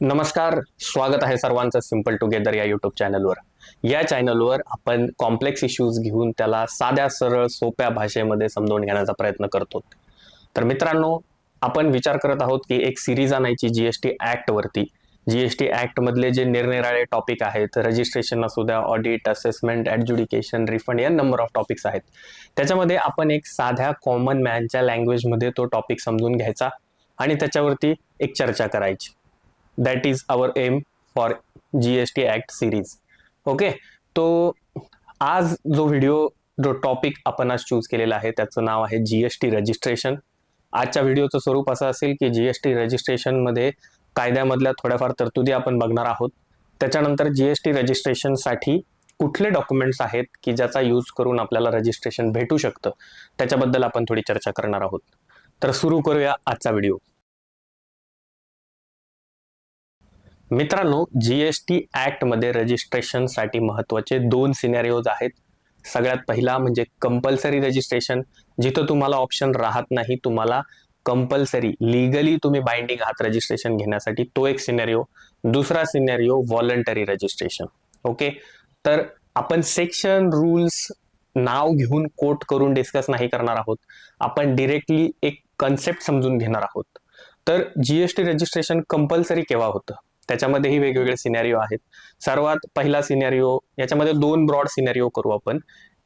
नमस्कार स्वागत आहे सर्वांचं सिंपल टुगेदर या युट्यूब चॅनलवर या चॅनलवर आपण कॉम्प्लेक्स इश्यूज घेऊन त्याला साध्या सरळ सोप्या भाषेमध्ये समजावून घेण्याचा प्रयत्न करतो. तर मित्रांनो आपण विचार करत आहोत की एक सिरीज आणायची जीएसटी ॲक्टवरती जी जीएसटी ऍक्ट मधले जे निरनिराळे टॉपिक आहेत रजिस्ट्रेशन असू द्या ऑडिट असेसमेंट ॲडज्युडिकेशन रिफंड या नंबर ऑफ टॉपिक्स आहेत. त्याच्यामध्ये आपण एक साध्या कॉमन मॅनच्या लँग्वेजमध्ये तो टॉपिक समजून घ्यायचा आणि त्याच्यावरती एक चर्चा करायची. That is our aim for G S T act series okay तो आज जो व्हिडिओ जो टॉपिक आपण आज चूज केलेला आहे त्याचं नाव आहे जी एस टी रजिस्ट्रेशन आजच्या व्हिडिओचं स्वरूप असं असेल की जी एस टी रजिस्ट्रेशनमध्ये कायद्यामधल्या थोड्याफार तरतुदी आपण बघणार आहोत. त्याच्यानंतर जी एस टी रजिस्ट्रेशनसाठी कुठले डॉक्युमेंट्स आहेत की ज्याचा यूज करून आपल्याला रजिस्ट्रेशन भेटू शकतं? त्याच्याबद्दल आपण थोडी चर्चा करणार आहोत. तर सुरू करूया आजचा व्हिडिओ मित्रांनो जीएसटी ऍक्टमध्ये रजिस्ट्रेशनसाठी महत्त्वाचे दोन सिनेरिओज आहेत. सगळ्यात पहिला म्हणजे कंपल्सरी रजिस्ट्रेशन जिथं तुम्हाला ऑप्शन राहत नाही तुम्हाला कंपल्सरी लिगली तुम्ही बाइंडिंग आहात रजिस्ट्रेशन घेण्यासाठी तो एक सिनेरिओ दुसरा सिनेरिओ व्हॉलंटरी रजिस्ट्रेशन ओके तर आपण सेक्शन रूल्स नाव घेऊन कोट करून डिस्कस नाही करणार आहोत. आपण डिरेक्टली एक कन्सेप्ट समजून घेणार आहोत. तर जीएसटी रजिस्ट्रेशन कंपल्सरी केव्हा होतं? त्याच्यामध्येही वेगवेगळे सिनॅरिओ आहेत. सर्वात पहिला सिनॅरिओ याच्यामध्ये दोन ब्रॉड सिनॅरिओ करू आपण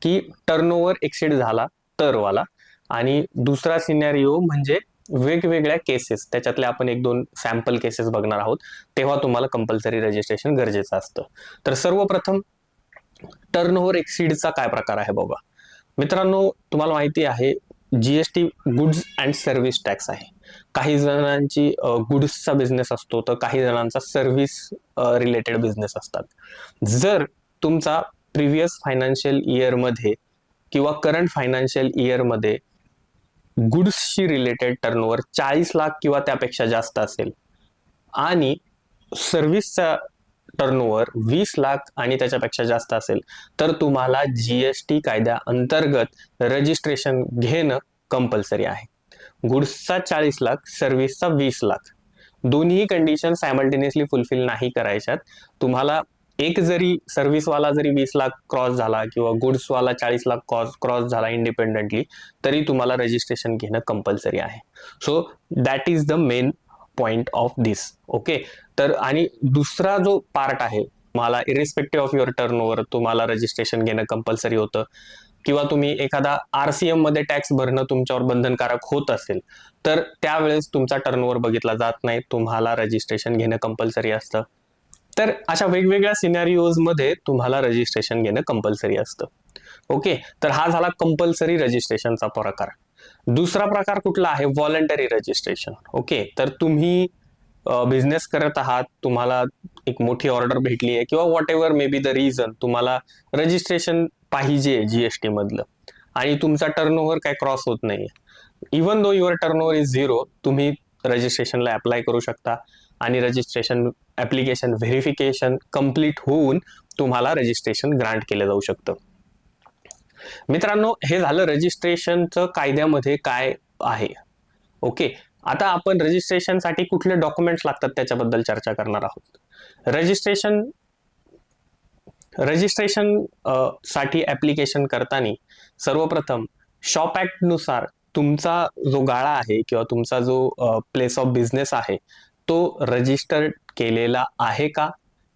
की टर्नओव्हर एक्सिड झाला तरवाला आणि दुसरा सिनॅरिओ म्हणजे वेगवेगळ्या केसेस त्याच्यातले आपण एक दोन सॅम्पल केसेस बघणार आहोत तेव्हा तुम्हाला कंपल्सरी रजिस्ट्रेशन गरजेचं असतं. तर सर्वप्रथम टर्नओव्हर एक्सिडचा काय प्रकार आहे बघा. मित्रांनो तुम्हाला माहिती आहे GST goods and service tax आहे. काही जणांची गुड्सचा बिझनेस असतो तर काही जणांचा सर्व्हिस रिलेटेड बिझनेस असतात. जर तुमचा प्रिव्हियस फायनान्शियल इयरमध्ये किंवा करंट फायनान्शियल इयरमध्ये गुड्सशी रिलेटेड टर्नओव्हर चाळीस लाख किंवा त्यापेक्षा जास्त असेल आणि सर्व्हिसचा टर्नओव्हर वीस लाख आणि त्याच्यापेक्षा जास्त असेल तर तुम्हाला जीएसटी कायद्या अंतर्गत रजिस्ट्रेशन घेणं कंपल्सरी आहे. गुड्सचा चाळीस लाख सर्व्हिसचा वीस लाख. दोन्ही कंडिशन सायमल्टेनियसली फुलफिल नाही करायच्यात. तुम्हाला एक जरी सर्व्हिसवाला जरी वीस लाख क्रॉस झाला किंवा गुड्सवाला चाळीस लाख क्रॉस क्रॉस झाला इंडिपेंडेंटली तरी तुम्हाला रजिस्ट्रेशन घेणं कंपल्सरी आहे. So that is the main point of this okay तर आणि दुसरा जो पार्ट आहे मला irrespective of your turnover तुम्हाला रजिस्ट्रेशन घेणं कंपल्सरी होतं. किंवा तुम्ही एखादा आरसीएममध्ये टॅक्स भरणं तुमच्यावर बंधनकारक होत असेल तर त्यावेळेस तुमचा टर्नओव्हर बघितला जात नाही. तुम्हाला रजिस्ट्रेशन घेणं कंपल्सरी असतं. तर अशा वेगवेगळ्या सिनॅरिओजमध्ये तुम्हाला रजिस्ट्रेशन घेणं कंपल्सरी असतं. ओके तर हा झाला कंपल्सरी रजिस्ट्रेशनचा प्रकार. दुसरा प्रकार कुठला आहे? व्हॉलंटरी रजिस्ट्रेशन ओके तर तुम्ही बिझनेस करत आहात तुम्हाला एक मोठी ऑर्डर भेटली आहे किंवा whatever may be the reason तुम्हाला रजिस्ट्रेशन पाहिजे जीएसटी मधलं. आणि तुमचा टर्नओव्हर काय क्रॉस होत नाहीये. Even though your turnover is zero तुम्ही रजिस्ट्रेशनला अप्लाय करू शकता. आणि रजिस्ट्रेशन ऍप्लिकेशन व्हेरिफिकेशन कंप्लीट होऊन तुम्हाला रजिस्ट्रेशन ग्रांट केलं जाऊ शकतं. मित्रांनो हे झालं रजिस्ट्रेशनचं कायद्यामध्ये काय आहे. ओके आता आपण रजिस्ट्रेशनसाठी कुठले डॉक्युमेंट्स लागतात त्याच्याबद्दल चर्चा करणार आहोत. रजिस्ट्रेशन रजिस्ट्रेशनसाठी ऍप्लिकेशन करताना सर्वप्रथम शॉप ऍक्टनुसार तुमचा जो गाळा आहे किंवा तुमचा जो प्लेस ऑफ बिझनेस आहे तो रजिस्टर्ड केलेला आहे का?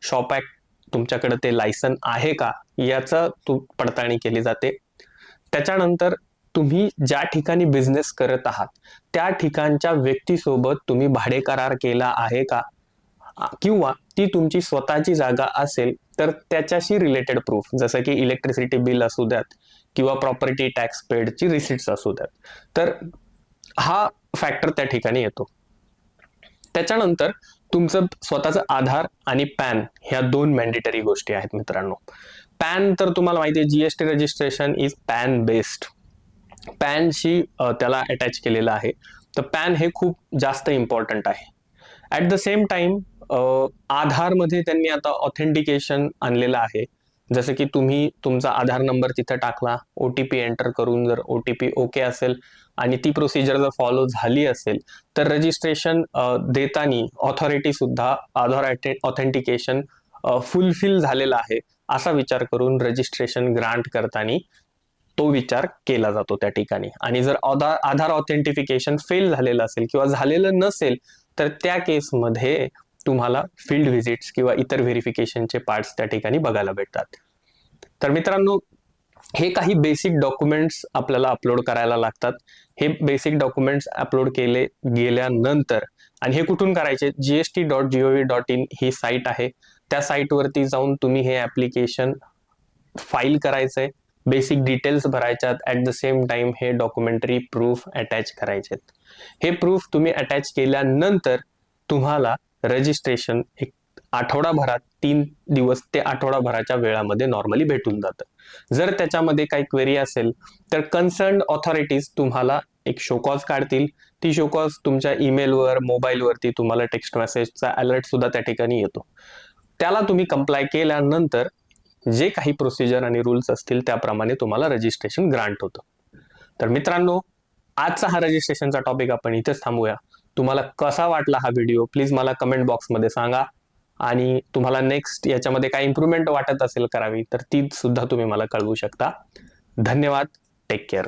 शॉप ऍक्ट तुमच्याकडे ते लायसन आहे का? याचं तू पडताळणी केली जाते. त्याच्यानंतर तुम्ही ज्या ठिकाणी बिझनेस करत आहात त्या ठिकाणच्या व्यक्तीसोबत तुम्ही भाडे करार केला आहे का? किंवा ती तुमची स्वतःची जागा असेल तर त्याच्याशी रिलेटेड प्रूफ जसं की इलेक्ट्रिसिटी बिल असू द्यात किंवा प्रॉपर्टी टॅक्स पेडची रिसिट्स असू द्यात. तर हा फॅक्टर त्या ठिकाणी येतो. त्याच्यानंतर तुमचं स्वतःचं आधार आणि पॅन ह्या दोन मॅन्डेटरी गोष्टी आहेत मित्रांनो. पॅन तर तुम्हाला माहिती आहे GST registration is PAN based पॅनशी त्याला अटॅच केलेलं आहे. तर पॅन हे खूप जास्त इम्पॉर्टंट आहे. ऍट द सेम टाइम आधारमध्ये त्यांनी आता ऑथेंटिकेशन आणलेलं आहे. जसं की तुम्ही तुमचा आधार नंबर तिथं टाकला ओ टी पी एंटर करून जर ओ टी पी ओके असेल आणि ती प्रोसिजर जर फॉलो झाली असेल तर रजिस्ट्रेशन देताना ऑथॉरिटी सुद्धा आधार ऑथेंटिकेशन फुलफिल झालेला आहे असा विचार करून रजिस्ट्रेशन ग्रांट करताना तो विचार केला जातो त्या ठिकाणी. आणि जर आधार आधार ऑथेंटिफिकेशन फेल झालेलं असेल किंवा झालेलं नसेल तर त्या केसमध्ये तुम्हाला फील्ड व्हिजिट्स किंवा इतर व्हेरिफिकेशनचे पार्ट्स त्या ठिकाणी बघायला भेटतात. तर मित्रांनो हे काही बेसिक डॉक्युमेंट्स आपल्याला अपलोड करायला लागतात. हे बेसिक डॉक्युमेंट्स अपलोड केले गेल्यानंतर आणि हे कुठून करायचे? GST dot gov dot in he site आहे. त्या साईटवरती जाऊन तुम्ही हे ऍप्लिकेशन फाईल करायचंय. बेसिक डिटेल्स भरायच्यात. ऍट द सेम टाइम हे डॉक्युमेंटरी प्रूफ अटॅच करायचेत. हे प्रूफ तुम्ही अटॅच केल्यानंतर तुम्हाला रजिस्ट्रेशन एक आठवडाभरात तीन दिवस ते आठवडाभराच्या वेळामध्ये नॉर्मली भेटून जातं. जर त्याच्यामध्ये काही क्वेरी असेल तर कन्सर्न ऑथॉरिटीज तुम्हाला एक शोकॉज काढतील. ती शोकॉज तुमच्या ईमेलवर मोबाईलवरती तुम्हाला टेक्स्ट मेसेजचा अलर्ट सुद्धा त्या ठिकाणी येतो. त्याला तुम्ही कंप्लाय केल्यानंतर जे काही प्रोसिजर आणि रूल्स असतील त्याप्रमाणे तुम्हाला रजिस्ट्रेशन ग्रांट होतं. तर मित्रांनो आजचा हा रजिस्ट्रेशनचा टॉपिक आपण इथेच थांबूया. तुम्हाला कसा वाटला हा व्हिडिओ प्लीज मला कमेंट बॉक्समध्ये सांगा. आणि तुम्हाला नेक्स्ट याच्यामध्ये काय इम्प्रूव्हमेंट वाटत असेल करावी तर ती सुद्धा तुम्ही मला कळवू शकता. धन्यवाद. Take care